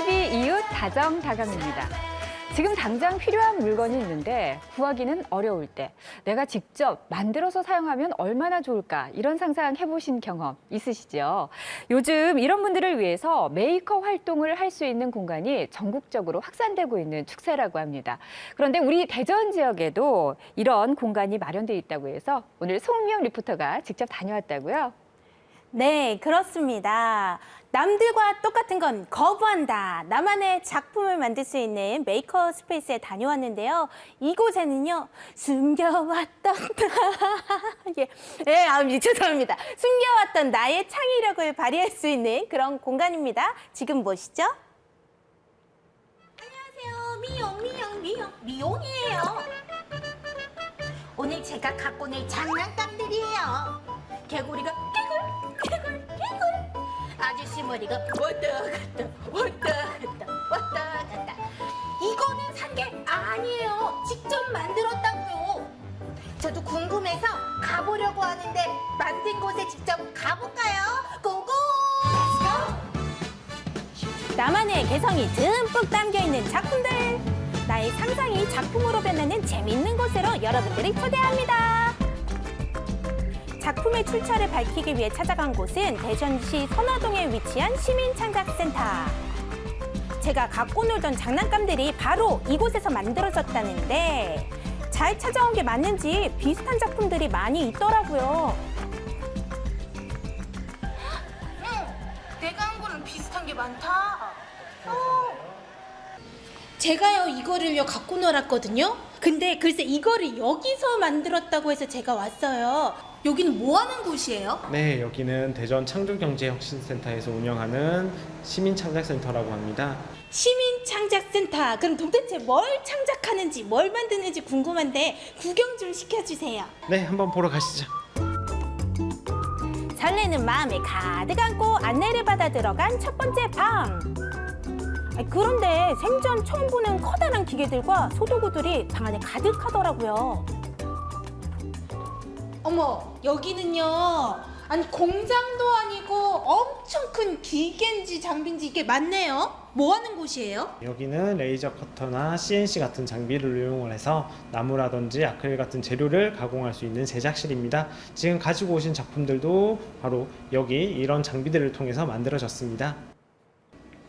TV 이웃 다정 다감입니다. 지금 당장 필요한 물건이 있는데 구하기는 어려울 때 내가 직접 만들어서 사용하면 얼마나 좋을까 이런 상상 해보신 경험 있으시죠? 요즘 이런 분들을 위해서 메이커 활동을 할 수 있는 공간이 전국적으로 확산되고 있는 축세라고 합니다. 그런데 우리 대전 지역에도 이런 공간이 마련돼 있다고 해서 오늘 송미영 리포터가 직접 다녀왔다고요. 네, 그렇습니다. 남들과 똑같은 건 거부한다. 나만의 작품을 만들 수 있는 메이커 스페이스에 다녀왔는데요. 이곳에는요, 숨겨왔던, 예, 예, 아, 미- 죄송합니다. 숨겨왔던 나의 창의력을 발휘할 수 있는 그런 공간입니다. 지금 보시죠. 안녕하세요. 미용, 미용, 미용, 미용이에요. 오늘 제가 갖고 올 장난감들이에요. 개구리가. 아저씨 머리가 왔다 갔다, 왔다 갔다, 왔다 갔다. 이거는 산 게 아니에요. 직접 만들었다고요. 저도 궁금해서 가보려고 하는데 만든 곳에 직접 가볼까요? 고고! 나만의 개성이 듬뿍 담겨 있는 작품들. 나의 상상이 작품으로 변하는 재미있는 곳으로 여러분들을 초대합니다. 작품의 출처를 밝히기 위해 찾아간 곳은 대전시 선화동에 위치한 시민창작센터. 제가 갖고 놀던 장난감들이 바로 이곳에서 만들어졌다는데 잘 찾아온 게 맞는지 비슷한 작품들이 많이 있더라고요. 내가 한 거랑 비슷한 게 많다. 어. 제가요 이거를요 갖고 놀았거든요. 근데 글쎄 이거를 여기서 만들었다고 해서 제가 왔어요. 여기는 뭐 하는 곳이에요? 네, 여기는 대전 창조경제혁신센터에서 운영하는 시민창작센터라고 합니다. 시민 창작센터. 그럼 도대체 뭘 창작하는지 뭘 만드는지 궁금한데 구경 좀 시켜주세요. 네, 한번 보러 가시죠. 설레는 마음에 가득 안고 안내를 받아 들어간 첫 번째 방. 아니, 그런데 생전 처음 보는 커다란 기계들과 소도구들이 방 안에 가득하더라고요. 어머 여기는요. 아니 공장도 아니고 엄청 큰 기계인지 장비인지 이게 맞네요. 뭐 하는 곳이에요? 여기는 레이저 커터나 CNC 같은 장비를 이용을 해서 나무라든지 아크릴 같은 재료를 가공할 수 있는 제작실입니다. 지금 가지고 오신 작품들도 바로 여기 이런 장비들을 통해서 만들어졌습니다.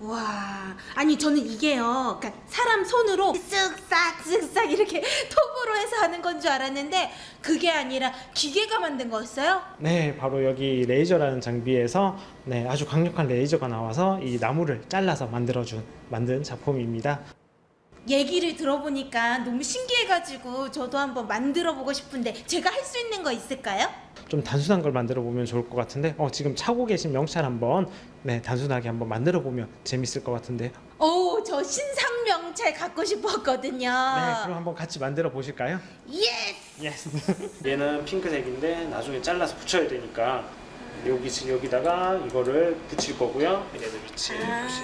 와, 아니 저는 이게요, 그러니까 사람 손으로 쓱싹 쓱싹 이렇게 톱으로 해서 하는 건 줄 알았는데 그게 아니라 기계가 만든 거였어요? 네, 바로 여기 레이저라는 장비에서 네, 아주 강력한 레이저가 나와서 이 나무를 잘라서 만들어준 만든 작품입니다. 얘기를 들어보니까 너무 신기해가지고 저도 한번 만들어 보고 싶은데 제가 할 수 있는 거 있을까요? 좀 단순한 걸 만들어 보면 좋을 것 같은데 어, 지금 차고 계신 명찰 한번 네, 단순하게 한번 만들어 보면 재밌을 것 같은데 오, 저 신상 명찰 갖고 싶었거든요. 네, 그럼 한번 같이 만들어 보실까요? 예스! 예스. 얘는 핑크색인데 나중에 잘라서 붙여야 되니까 여기 지금 여기다가 이거를 붙일 거고요. 얘네들 위치.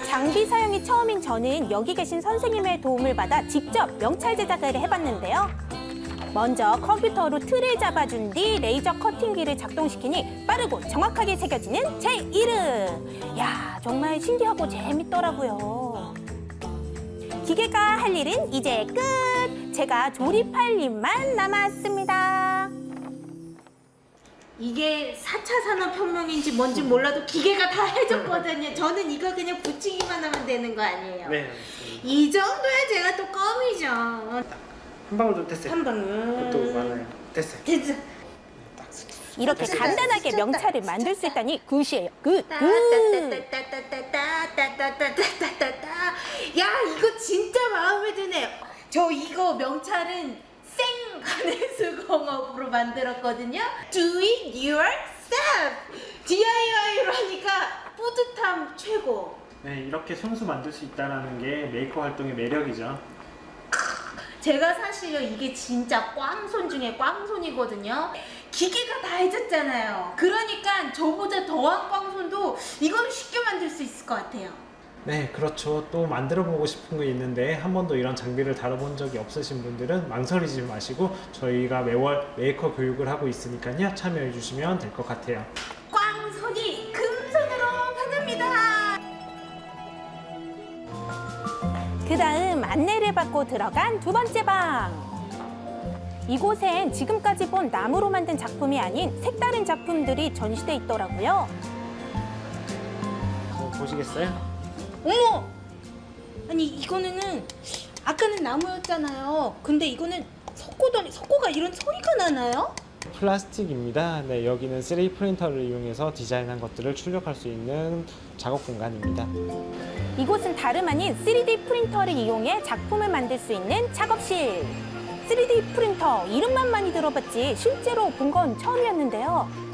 장비 사용이 처음인 저는 여기 계신 선생님의 도움을 받아 직접 명찰 제작을 해봤는데요. 먼저 컴퓨터로 틀을 잡아준 뒤 레이저 커팅기를 작동시키니 빠르고 정확하게 새겨지는 제 이름. 야, 정말 신기하고 재밌더라고요. 기계가 할 일은 이제 끝. 제가 조립할 일만 남았습니다. 이게 4차 산업혁명인지 뭔지 몰라도 기계가 다 해줬거든요. 저는 이거 그냥 붙이기만 하면 되는 거 아니에요? 네, 알겠습니다. 이 정도야 제가 또 껌이죠. 한 방울도 됐어요. 한 방울. 또 많아요. 됐어요. 됐어. 이렇게 됐다, 간단하게 미쳤다, 명찰을 만들 수 있다니 굿이에요. 굿, 굿. 따따따따따따따따따따따따따. 야 이거 진짜 마음에 드네요. 저 이거 명찰은 생 가내수공업으로 만들었거든요. Do it yourself. DIY로 하니까 뿌듯함 최고. 네, 이렇게 손수 만들 수 있다라는 게 메이커 활동의 매력이죠. 제가 사실요 이게 진짜 꽝손 중에 꽝손이거든요. 기계가 다 해줬잖아요. 그러니까 저보다 더한 꽝손도 이거는 쉽게 만들 수 있을 것 같아요. 네, 그렇죠. 또 만들어 보고 싶은 거 있는데 한 번도 이런 장비를 다뤄본 적이 없으신 분들은 망설이지 마시고 저희가 매월 메이커 교육을 하고 있으니까요. 참여해 주시면 될 것 같아요. 꽝손이 금손으로 변합니다. 받고 들어간 두 번째 방. 이곳엔 지금까지 본 나무로 만든 작품이 아닌 색다른 작품들이 전시돼 있더라고요. 어, 보시겠어요? 어머! 아니 이거는 아까는 나무였잖아요. 근데 이거는 석고더니 석고가 이런 소리가 나나요? 플라스틱입니다. 네, 여기는 3D 프린터를 이용해서 디자인한 것들을 출력할 수 있는 작업 공간입니다. 이곳은 다름 아닌 3D 프린터를 이용해 작품을 만들 수 있는 작업실. 3D 프린터 이름만 많이 들어봤지 실제로 본 건 처음이었는데요.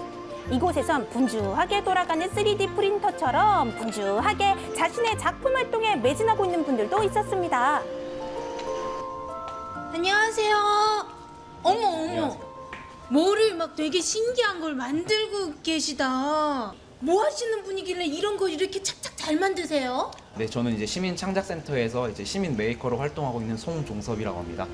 이곳에선 분주하게 돌아가는 3D 프린터처럼 분주하게 자신의 작품 활동에 매진하고 있는 분들도 있었습니다. 안녕하세요. 어머 어머. 뭐를 막 되게 신기한 걸 만들고 계시다. 뭐 하시는 분이길래 이런 거 이렇게 착착 잘 만드세요? 네, 저는 이제 시민 창작센터에서 이제 시민 메이커로 활동하고 있는 송종섭이라고 합니다.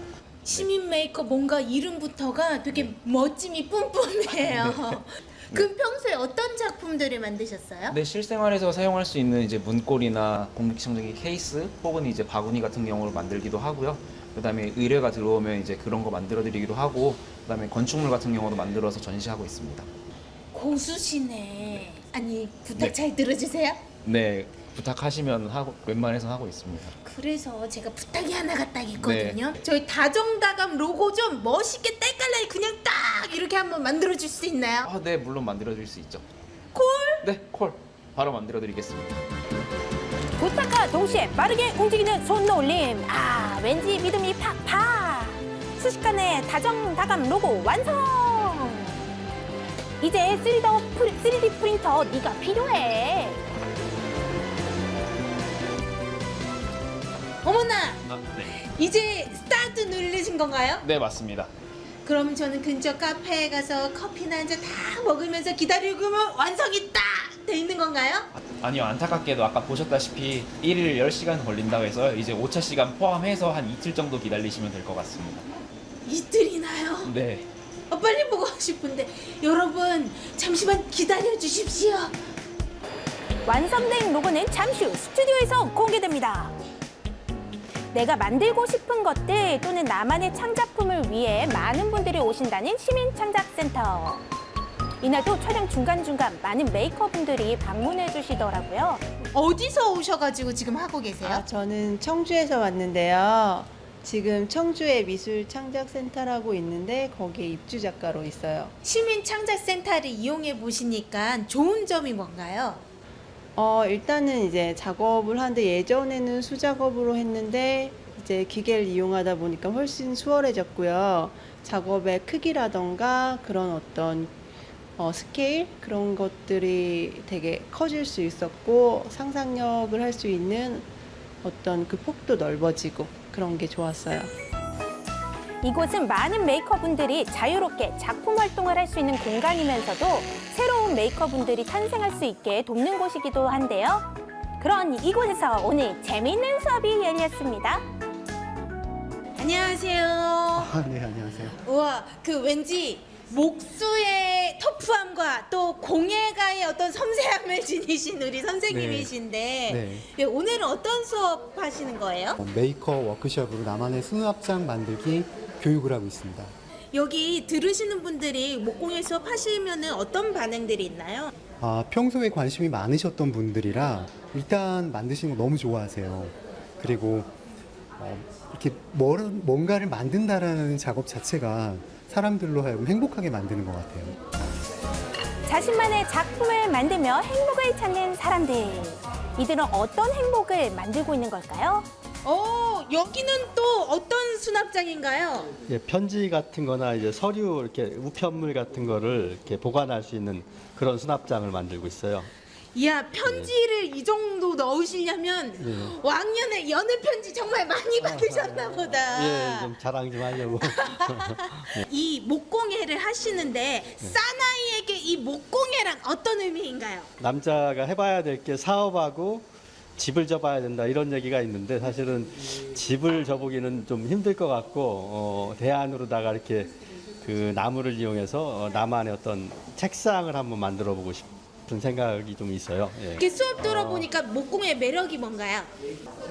시민 메이커 뭔가 이름부터가 되게 멋짐이 뿜뿜해요. 그럼 평소에 어떤 작품들을 만드셨어요? 네, 실생활에서 사용할 수 있는 이제 문고리나 공기청정기 케이스 혹은 이제 바구니 같은 경우를 만들기도 하고요. 그다음에 의뢰가 들어오면 이제 그런 거 만들어 드리기도 하고 그다음에 건축물 같은 경우도 만들어서 전시하고 있습니다. 고수시네. 아니 부탁 네. 잘 들어주세요. 네, 부탁하시면 하고 웬만해서 하고 있습니다. 그래서 제가 부탁이 하나가 딱 있거든요. 저희 다정다감 로고 좀 멋있게 때깔나게 그냥 딱 이렇게 한번 만들어 줄 수 있나요? 아, 네, 물론 만들어 드릴 수 있죠. 콜? 네, 콜. 바로 만들어 드리겠습니다. 부탁과 동시에 빠르게 움직이는 손놀림. 아, 왠지 믿음이 팍팍. 순식간에 다정다감 로고 완성. 이제 3D, 프리, 3D 프린터 네가 필요해. 어머나 아, 네. 이제 스타트 누르신 건가요? 네, 맞습니다. 그럼 저는 근처 카페에 가서 커피나 한 잔 다 먹으면서 기다리고 면 완성이 딱 돼 있는 건가요? 아니요 안타깝게도 아까 보셨다시피 1일 10시간 걸린다고 해서 이제 오차 시간 포함해서 한 이틀 정도 기다리시면 될 것 같습니다. 이틀이나요? 네. 어, 빨리 보고 싶은데 여러분 잠시만 기다려 주십시오. 완성된 로고는 잠시 후 스튜디오에서 공개됩니다. 내가 만들고 싶은 것들 또는 나만의 창작품을 위해 많은 분들이 오신다는 시민창작센터. 이날도 촬영 중간중간 많은 메이커분들이 방문해 주시더라고요. 어디서 오셔가지고 지금 하고 계세요? 아, 저는 청주에서 왔는데요. 지금 청주에 미술 창작센터라고 있는데 거기에 입주 작가로 있어요. 시민 창작센터를 이용해 보시니까 좋은 점이 뭔가요? 어, 일단은 이제 작업을 하는데 예전에는 수작업으로 했는데 이제 기계를 이용하다 보니까 훨씬 수월해졌고요. 작업의 크기라던가 그런 어떤 어, 스케일 그런 것들이 되게 커질 수 있었고 상상력을 할 수 있는 어떤 그 폭도 넓어지고 그런 게 좋았어요. 이곳은 많은 메이커분들이 자유롭게 작품 활동을 할 수 있는 공간이면서도 새로운 메이커분들이 탄생할 수 있게 돕는 곳이기도 한데요. 그런 이곳에서 오늘 재미있는 수업이 열렸습니다. 안녕하세요. 아, 네, 안녕하세요. 우와, 그 왠지 목수의 터프함과 또 공예가의 어떤 섬세함을 지니신 우리 선생님이신데 네. 예, 오늘은 어떤 수업 하시는 거예요? 어, 메이커 워크숍으로 나만의 수납장 만들기 교육을 하고 있습니다. 여기 들으시는 분들이 목공예 수업 하시면 어떤 반응들이 있나요? 아, 평소에 관심이 많으셨던 분들이라 일단 만드시는 거 너무 좋아하세요. 그리고 어, 이렇게 뭘, 뭔가를 만든다라는 작업 자체가 사람들로 하여금 행복하게 만드는 것 같아요. 자신만의 작품을 만들며 행복을 찾는 사람들. 이들은 어떤 행복을 만들고 있는 걸까요? 어, 여기는 또 어떤 수납장인가요? 예, 편지 같은 거나 이제 서류 이렇게 우편물 같은 거를 이렇게 보관할 수 있는 그런 수납장을 만들고 있어요. 이야, 편지를 이 정도 넣으시려면 예. 왕년에 연애 편지 정말 많이 받으셨나 보다. 예, 좀 자랑 좀 하려고. 이 목공예를 하시는데 사나이에게 이 목공예란 어떤 의미인가요? 남자가 해봐야 될 게 사업하고 집을 접어야 된다 이런 얘기가 있는데 사실은 집을 접기는 좀 힘들 것 같고 어, 대안으로다가 이렇게 그 나무를 이용해서 어, 나만의 어떤 책상을 한번 만들어 보고 싶은 생각이 좀 있어요. 예. 이렇게 수업 들어보니까 목공의 매력이 뭔가요?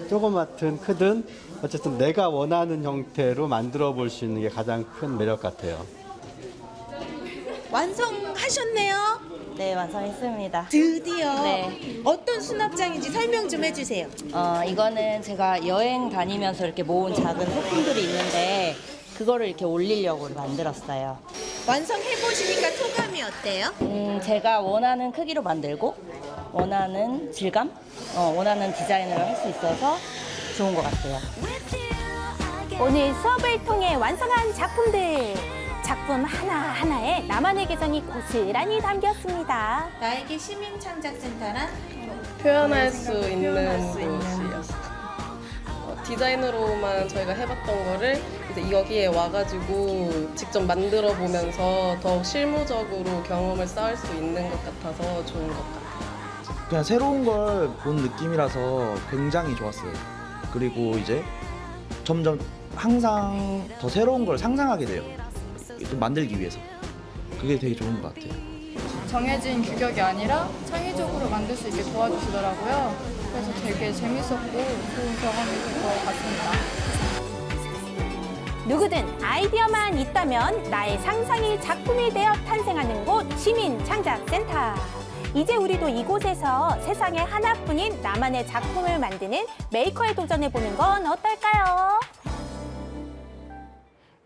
조그맣든 크든 어쨌든 내가 원하는 형태로 만들어 볼 수 있는 게 가장 큰 매력 같아요. 완성하셨네요. 네, 완성했습니다. 드디어 네. 어떤 수납장인지 설명 좀 해주세요. 어, 이거는 제가 여행 다니면서 이렇게 모은 작은 소품들이 있는데 그거를 이렇게 올리려고 만들었어요. 완성해 보시니까 소감이 어때요? 음, 제가 원하는 크기로 만들고 원하는 질감, 어, 원하는 디자인을 할수 있어서 좋은 것 같아요. 오늘 수업을 통해 완성한 작품들. 작품 하나하나에 나만의 개성이 고스란히 담겼습니다. 나에게 시민 창작센터란 표현할 수 있는 곳이요. 어, 디자인으로만 저희가 해봤던 거를 이제 여기에 와가지고 직접 만들어 보면서 더욱 실무적으로 경험을 쌓을 수 있는 것 같아서 좋은 것 같아요. 그냥 새로운 걸 본 느낌이라서 굉장히 좋았어요. 그리고 이제 점점 항상 더 새로운 걸 상상하게 돼요. 좀 만들기 위해서. 그게 되게 좋은 것 같아요. 정해진 규격이 아니라 창의적으로 만들 수 있게 도와주시더라고요. 그래서 되게 재밌었고 좋은 경험이 될것 같습니다. 누구든 아이디어만 있다면 나의 상상이 작품이 되어 탄생하는 곳 시민창작센터. 이제 우리도 이곳에서 세상에 하나뿐인 나만의 작품을 만드는 메이커에 도전해 보는 건 어떨까요?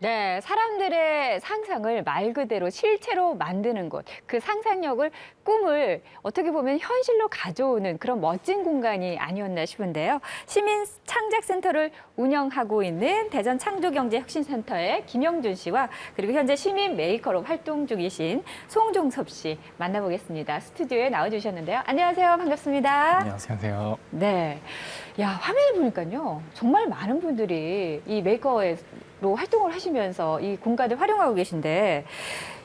네, 사람들의 상상을 말 그대로 실체로 만드는 곳, 그 상상력을, 꿈을 어떻게 보면 현실로 가져오는 그런 멋진 공간이 아니었나 싶은데요. 시민 창작센터를 운영하고 있는 대전 창조경제혁신센터의 김영준 씨와 그리고 현재 시민 메이커로 활동 중이신 송종섭 씨 만나보겠습니다. 스튜디오에 나와주셨는데요. 안녕하세요. 반갑습니다. 안녕하세요. 네. 야, 화면을 보니까요. 정말 많은 분들이 이 메이커 로 활동을 하시면서 이 공간을 활용하고 계신데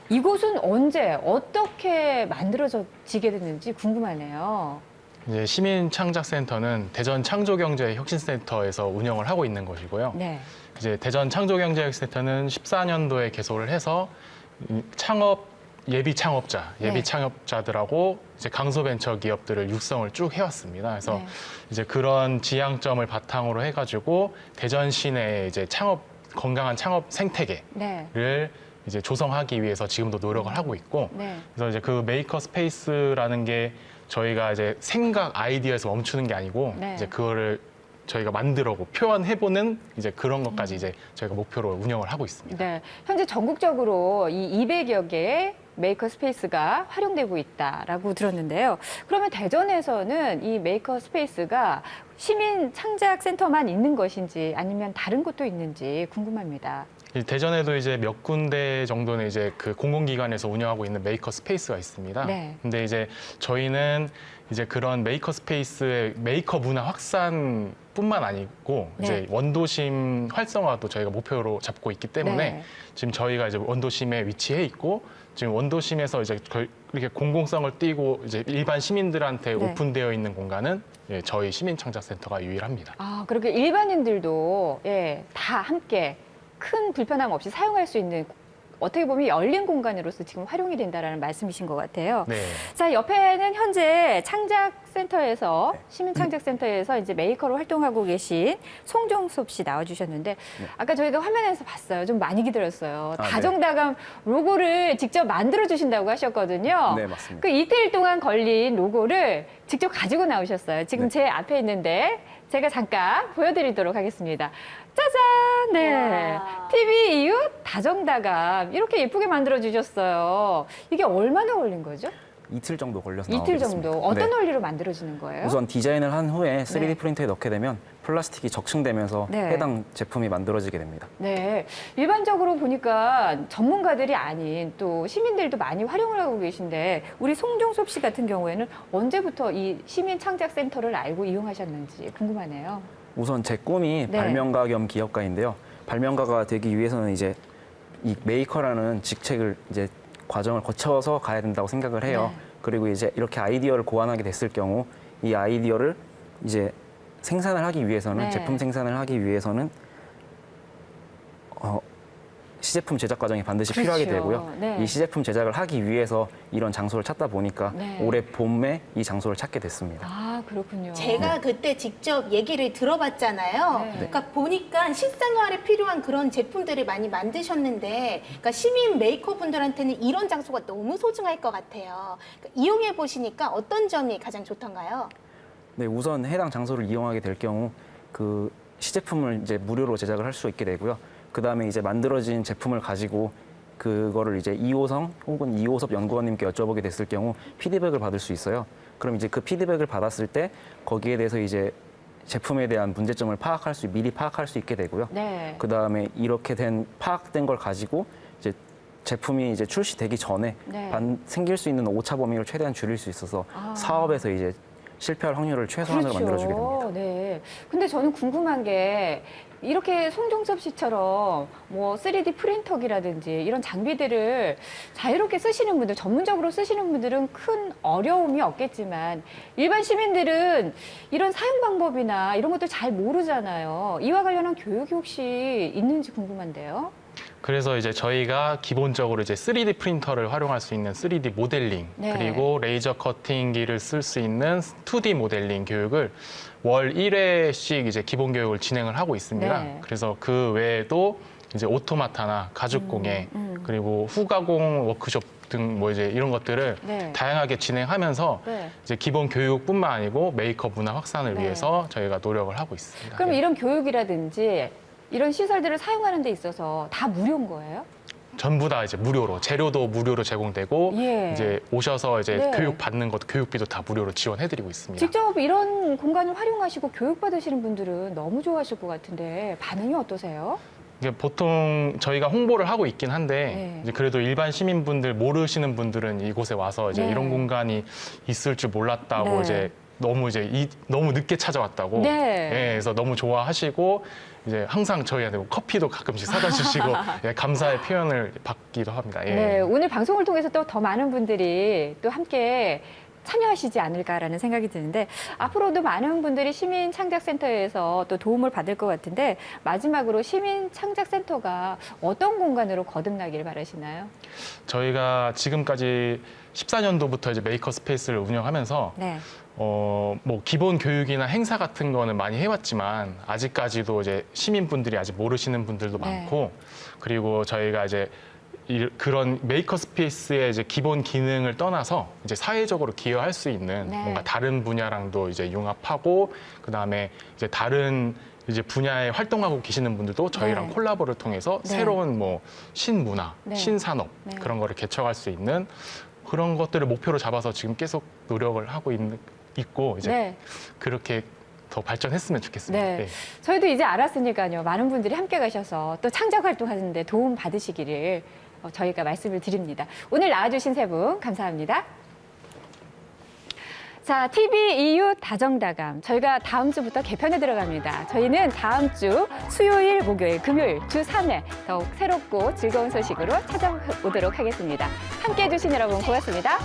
이곳은 언제 어떻게 만들어지게 됐는지 궁금하네요. 이제 시민 창작센터는 대전 창조경제 혁신센터에서 운영을 하고 있는 것이고요. 네. 이제 대전 창조경제 혁신센터는 14년도에 개소를 해서 이 창업 예비 창업자, 예비 네. 창업자들하고 이제 강소벤처 기업들을 육성을 쭉 해왔습니다. 그래서 네. 이제 그런 지향점을 바탕으로 해가지고 대전 시내에 이제 창업 건강한 창업 생태계를 네. 이제 조성하기 위해서 지금도 노력을 하고 있고 네. 그래서 이제 그 메이커 스페이스라는 게 저희가 이제 생각 아이디어에서 멈추는 게 아니고 네. 이제 그거를 저희가 만들어고 표현해보는 이제 그런 것까지 이제 저희가 목표로 운영을 하고 있습니다. 네. 현재 전국적으로 이 200여 개의 메이커 스페이스가 활용되고 있다라고 들었는데요. 그러면 대전에서는 이 메이커 스페이스가 시민 창작 센터만 있는 것인지 아니면 다른 곳도 있는지 궁금합니다. 이 대전에도 이제 몇 군데 정도는 이제 그 공공기관에서 운영하고 있는 메이커 스페이스가 있습니다. 네. 근데 이제 저희는 이제 그런 메이커 스페이스의 메이커 문화 확산 뿐만 아니고 네. 이제 원도심 활성화도 저희가 목표로 잡고 있기 때문에 네. 지금 저희가 이제 원도심에 위치해 있고 지금 원도심에서 이제 걸- 이렇게 공공성을 띠고 이제 일반 시민들한테 네. 오픈되어 있는 공간은 예, 저희 시민창작센터가 유일합니다. 아, 그렇게 일반인들도 예, 다 함께 큰 불편함 없이 사용할 수 있는 어떻게 보면 열린 공간으로서 지금 활용이 된다라는 말씀이신 것 같아요. 네. 자, 옆에는 현재 창작센터에서, 시민창작센터에서 이제 메이커로 활동하고 계신 송종섭 씨 나와주셨는데, 아까 저희가 화면에서 봤어요. 좀 많이 기다렸어요. 아, 네. 다정다감 로고를 직접 만들어 주신다고 하셨거든요. 네, 맞습니다. 그 이틀 동안 걸린 로고를 직접 가지고 나오셨어요. 지금 네. 제 앞에 있는데, 제가 잠깐 보여드리도록 하겠습니다. 짜잔! 네. 와. TV 이후 다정다감. 이렇게 예쁘게 만들어주셨어요. 이게 얼마나 걸린 거죠? 이틀 정도 걸려서 이틀 나오겠습니다. 정도. 어떤 네. 원리로 만들어지는 거예요? 우선 디자인을 한 후에 3D 네. 프린터에 넣게 되면 플라스틱이 적층되면서 네. 해당 제품이 만들어지게 됩니다. 네. 일반적으로 보니까 전문가들이 아닌 또 시민들도 많이 활용을 하고 계신데 우리 송종섭 씨 같은 경우에는 언제부터 이 시민 창작 센터를 알고 이용하셨는지 궁금하네요. 우선 제 꿈이 네. 발명가 겸 기업가인데요. 발명가가 되기 위해서는 이제 이 메이커라는 직책을 이제 과정을 거쳐서 가야 된다고 생각을 해요. 네. 그리고 이제 이렇게 아이디어를 고안하게 됐을 경우 이 아이디어를 이제 생산을 하기 위해서는 네. 제품 생산을 하기 위해서는 어, 시제품 제작 과정이 반드시 그렇죠. 필요하게 되고요. 네. 이 시제품 제작을 하기 위해서 이런 장소를 찾다 보니까 네. 올해 봄에 이 장소를 찾게 됐습니다. 아, 그렇군요. 제가 그때 직접 얘기를 들어봤잖아요. 네. 그러니까 보니까 실생활에 필요한 그런 제품들을 많이 만드셨는데, 그러니까 시민 메이커분들한테는 이런 장소가 너무 소중할 것 같아요. 그러니까 이용해 보시니까 어떤 점이 가장 좋던가요? 네, 우선 해당 장소를 이용하게 될 경우 그 시제품을 이제 무료로 제작을 할 수 있게 되고요. 그 다음에 이제 만들어진 제품을 가지고 그거를 이제 이호성 혹은 이호섭 연구원님께 여쭤보게 됐을 경우 피드백을 받을 수 있어요. 그럼 이제 그 피드백을 받았을 때 거기에 대해서 이제 제품에 대한 문제점을 파악할 수 미리 파악할 수 있게 되고요. 네. 그 다음에 이렇게 된 파악된 걸 가지고 이제 제품이 이제 출시되기 전에 네. 반- 생길 수 있는 오차 범위를 최대한 줄일 수 있어서 아. 사업에서 이제 실패할 확률을 최소한으로 만들어주게 됩니다. 네. 근데 저는 궁금한 게 이렇게 송종섭 씨처럼 뭐 3D 프린터기라든지 이런 장비들을 자유롭게 쓰시는 분들, 전문적으로 쓰시는 분들은 큰 어려움이 없겠지만 일반 시민들은 이런 사용 방법이나 이런 것들 잘 모르잖아요. 이와 관련한 교육이 혹시 있는지 궁금한데요. 그래서 이제 저희가 기본적으로 이제 3D 프린터를 활용할 수 있는 3D 모델링 네. 그리고 레이저 커팅기를 쓸 수 있는 2D 모델링 교육을 월 1회씩 이제 기본 교육을 진행을 하고 있습니다. 네. 그래서 그 외에도 이제 오토마타나 가죽 공예 음. 그리고 후가공 워크숍 등 뭐 이제 이런 것들을 네. 다양하게 진행하면서 네. 이제 기본 교육뿐만 아니고 메이크업 문화 확산을 네. 위해서 저희가 노력을 하고 있습니다. 그럼 예. 이런 교육이라든지 이런 시설들을 사용하는 데 있어서 다 무료인 거예요? 전부 다 이제 무료로 재료도 무료로 제공되고 예. 이제 오셔서 이제 네. 교육 받는 것도 교육비도 다 무료로 지원해드리고 있습니다. 직접 이런 공간을 활용하시고 교육 받으시는 분들은 너무 좋아하실 것 같은데 반응이 어떠세요? 이게 보통 저희가 홍보를 하고 있긴 한데 네. 이제 그래도 일반 시민분들 모르시는 분들은 이곳에 와서 이제 네. 이런 공간이 있을 줄 몰랐다고 네. 이제 너무 이제 이, 너무 늦게 찾아왔다고 네. 예, 그래서 너무 좋아하시고 이제 항상 저희한테 뭐 커피도 가끔씩 사다 주시고 예, 감사의 표현을 받기도 합니다. 예. 네, 오늘 방송을 통해서 또 더 많은 분들이 또 함께 참여하시지 않을까라는 생각이 드는데 앞으로도 많은 분들이 시민 창작센터에서 또 도움을 받을 것 같은데 마지막으로 시민 창작센터가 어떤 공간으로 거듭나기를 바라시나요? 저희가 지금까지 14년도부터 이제 메이커 스페이스를 운영하면서 네. 어, 뭐 기본 교육이나 행사 같은 거는 많이 해왔지만 아직까지도 이제 시민분들이 아직 모르시는 분들도 네. 많고 그리고 저희가 이제 이- 그런 메이커 스페이스의 이제 기본 기능을 떠나서 이제 사회적으로 기여할 수 있는 네. 뭔가 다른 분야랑도 이제 융합하고 그 다음에 이제 다른 이제 분야에 활동하고 계시는 분들도 저희랑 네. 콜라보를 통해서 네. 새로운 뭐 신문화, 네. 신산업 네. 그런 거를 개척할 수 있는 그런 것들을 목표로 잡아서 지금 계속 노력을 하고 있는, 있고 이제 네. 그렇게 더 발전했으면 좋겠습니다. 네. 네. 저희도 이제 알았으니까요. 많은 분들이 함께 가셔서 또 창작 활동하는데 도움 받으시기를 어, 저희가 말씀을 드립니다. 오늘 나와주신 세 분 감사합니다. 자, TV EU 다정다감. 저희가 다음 주부터 개편에 들어갑니다. 저희는 다음 주 수요일, 목요일, 금요일 주 3회 더욱 새롭고 즐거운 소식으로 찾아오도록 하겠습니다. 함께 해주신 여러분 고맙습니다.